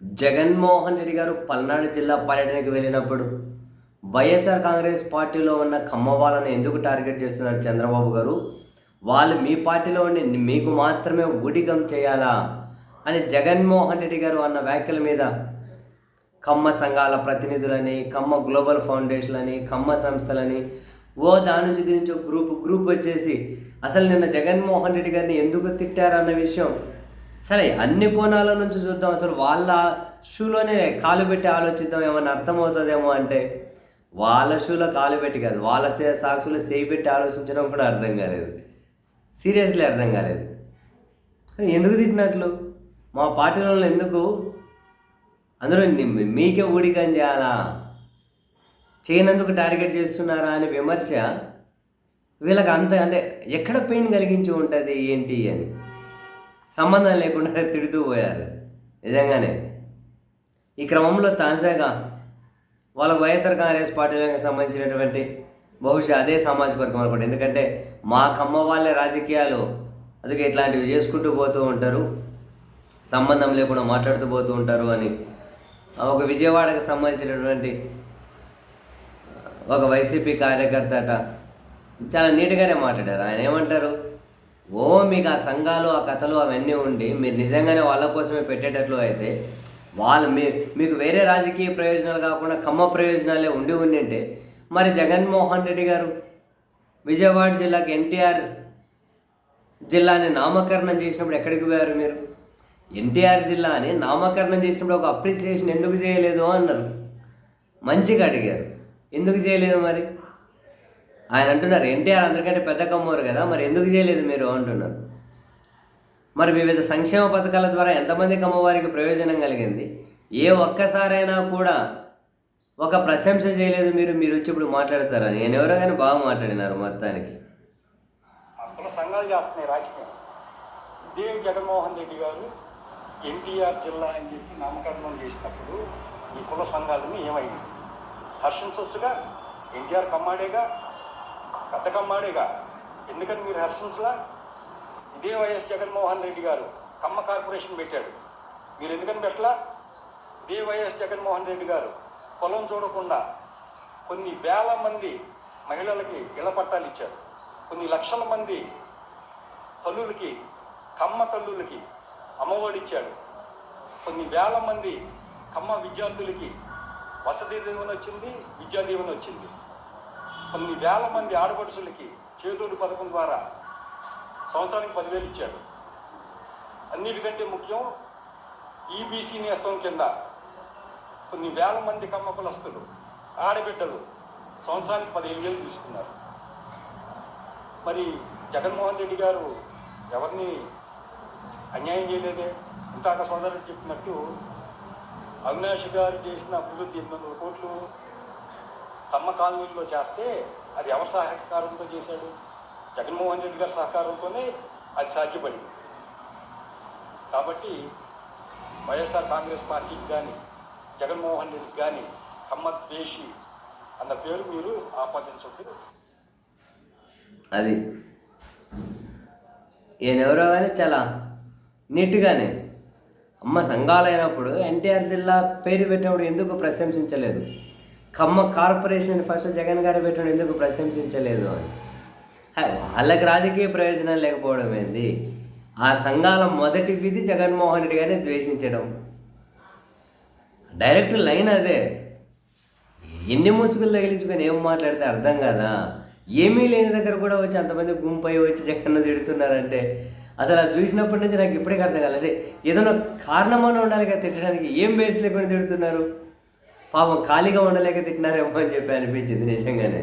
జగన్మోహన్ రెడ్డి గారు పల్నాడు జిల్లా పర్యటనకు వెళ్ళినప్పుడు వైఎస్ఆర్ కాంగ్రెస్ పార్టీలో ఉన్న కమ్మ వాళ్ళని ఎందుకు టార్గెట్ చేస్తున్నారు చంద్రబాబు గారు? వాళ్ళు మీ పార్టీలో ఉండి మీకు మాత్రమే ఊడిగం చేయాలా? అని జగన్మోహన్ రెడ్డి గారు అన్న వ్యాఖ్యల మీద కమ్మ సంఘాల ప్రతినిధులని కమ్మ గ్లోబల్ ఫౌండేషన్ అని కమ్మ సంస్థలని ఓ దాని నుంచి దీని నుంచి ఒక గ్రూప్ గ్రూప్ వచ్చేసి అసలు నిన్న జగన్మోహన్ రెడ్డి గారిని ఎందుకు తిట్టారు అన్న విషయం సరే అన్ని కోణాల నుంచి చూద్దాం. అసలు వాళ్ళ షూలోనే కాలు పెట్టి ఆలోచిద్దాం ఏమన్నా అర్థమవుతుందేమో అంటే వాళ్ళ షూలో కాలు పెట్టి కాదు వాళ్ళ సాక్షులు సాక్షులో చేయి పెట్టి ఆలోచించడం కూడా అర్థం కాలేదు. సీరియస్లీ అర్థం కాలేదు. ఎందుకు తిట్టినట్లు? మా పార్టీలో ఎందుకు? అందరూ మీకే ఊడికం చేయాలా? చేయనందుకు టార్గెట్ చేస్తున్నారా అని విమర్శ వీళ్ళకి అంత అంటే ఎక్కడ పెయిన్ కలిగించి ఉంటుంది ఏంటి అని. సంబంధం లేకుండా తిడుతూ పోయారు. నిజంగానే. ఈ క్రమంలో తాజాగా వాళ్ళ వైఎస్ఆర్ కాంగ్రెస్ పార్టీలకు సంబంధించినటువంటి బహుశా అదే సమాజ వర్గం అనుకోండి ఎందుకంటే మా కమ్మ వాళ్ళే రాజకీయాలు. అందుకే ఇట్లాంటివి చేసుకుంటూ పోతూ ఉంటారు. సంబంధం లేకుండా మాట్లాడుతూ పోతూ ఉంటారు అని. ఒక విజయవాడకు సంబంధించినటువంటి ఒక వైసీపీ కార్యకర్త అట చాలా నీట్గానే మాట్లాడారు. ఆయన ఏమంటారు? ఓ మీకు ఆ సంఘాలు ఆ కథలు అవన్నీ ఉండి మీరు నిజంగానే వాళ్ళ కోసమే పెట్టేటట్లు అయితే వాళ్ళు మీ మీకు వేరే రాజకీయ ప్రయోజనాలు కాకుండా కమ్మ ప్రయోజనాలే ఉండి ఉండింటే మరి జగన్మోహన్ రెడ్డి గారు విజయవాడ జిల్లాకి ఎన్టీఆర్ జిల్లాని నామకరణం చేసినప్పుడు ఎక్కడికి పోయారు మీరు? ఎన్టీఆర్ జిల్లాని నామకరణం చేసినప్పుడు ఒక అప్రిసియేషన్ ఎందుకు చేయలేదు అన్నారు. మంచిగా అడిగారు. ఎందుకు చేయలేదు మరి? ఆయన అంటున్నారు ఎన్టీఆర్ అందరికంటే పెద్ద కమ్మోరు కదా మరి ఎందుకు చేయలేదు మీరు అంటున్నారు మరి వివిధ సంక్షేమ పథకాల ద్వారా ఎంతమంది కమ్మవారికి ప్రయోజనం కలిగింది? ఏ ఒక్కసారైనా కూడా ఒక ప్రశంస చేయలేదు మీరు మీరు వచ్చి ఇప్పుడు మాట్లాడతారని. నేను ఎవరో కానీ బాగా మాట్లాడినారు మొత్తానికి. ఆ కుల సంఘాలు చేస్తున్నాయి రాజకీయం. ఇదే జగన్మోహన్ రెడ్డి గారు ఎన్టీఆర్ జిల్లా అని చెప్పి నామకరణం చేసినప్పుడు ఈ కుల సంఘాలని ఏమైంది? హర్షించవచ్చుగా ఎన్టీఆర్ కమ్మాడేగా? పెద్ద కమ్మాడేగా ఎందుకని మీరు హర్షించలా? ఇదే వైఎస్ జగన్మోహన్ రెడ్డి గారు కమ్మ కార్పొరేషన్ పెట్టాడు. మీరు ఎందుకని పెట్టలా? ఇదే వైఎస్ జగన్మోహన్ రెడ్డి గారు పొలం చూడకుండా కొన్ని వేల మంది మహిళలకి ఇళ్ళ పట్టాలు ఇచ్చారు. కొన్ని లక్షల మంది తల్లులకి కమ్మ తల్లులకి అమ్మఒడిచ్చాడు కొన్ని వేల మంది కమ్మ విద్యార్థులకి వసతి దీవెన వచ్చింది విద్యా దీవెన వచ్చింది. కొన్ని వేల మంది ఆడపడుచులకి చేదోడు పథకం ద్వారా సంవత్సరానికి పదివేలు ఇచ్చాడు. అన్నిటికంటే ముఖ్యం ఈబీసీ నేస్తం కింద కొన్ని వేల మంది కమ్మ కులస్తులు ఆడబిడ్డలు సంవత్సరానికి పదిహేను వేలు తీసుకున్నారు. మరి జగన్మోహన్ రెడ్డి గారు ఎవరిని అన్యాయం చేయలేదే? ఇంతాక సోదరుడు చెప్పినట్టు అవినాష్ గారు చేసిన అభివృద్ధి ఎనిమిది వందల కోట్లు కమ్మ కాలనీలో చేస్తే అది ఎవరి సహకారంతో చేశాడు? జగన్మోహన్ రెడ్డి గారి సహకారంతోనే అది సాధ్యపడింది. కాబట్టి వైఎస్ఆర్ కాంగ్రెస్ పార్టీకి కానీ జగన్మోహన్ రెడ్డికి కానీ కమ్మ ద్వేషి అన్న పేరు మీరు ఆపాదించవద్దు అది. ఈయనెవరో కానీ చాలా నీట్గానే. అమ్మ సంఘాలైనప్పుడు ఎన్టీఆర్ జిల్లా పేరు పెట్టినప్పుడు ఎందుకు ప్రశంసించలేదు? కమ్మ కార్పొరేషన్ ఫస్ట్ జగన్ గారు పెట్టడం ఎందుకు ప్రశంసించలేదు అని. వాళ్ళకి రాజకీయ ప్రయోజనం లేకపోవడం ఏంది? ఆ సంఘాల మొదటి విధి జగన్మోహన్ రెడ్డి గారిని ద్వేషించడం. డైరెక్ట్ లైన్ అదే. ఎన్ని ముసుగులు తగిలించుకొని ఏం మాట్లాడితే అర్థం కదా? ఏమీ లేని దగ్గర కూడా వచ్చి అంతమంది గుంపై వచ్చి జగన్ తిడుతున్నారంటే అసలు అది చూసినప్పటి నుంచి నాకు ఇప్పటికీ అర్థం కాలేదు. అంటే ఏదైనా కారణమైన ఉండాలి కదా తిట్టడానికి. ఏం బేస్ లేకుండా తిడుతున్నారు? పాపం ఖాళీగా ఉండలేక తిట్టినారేమో అని చెప్పి అనిపించింది నిజంగానే.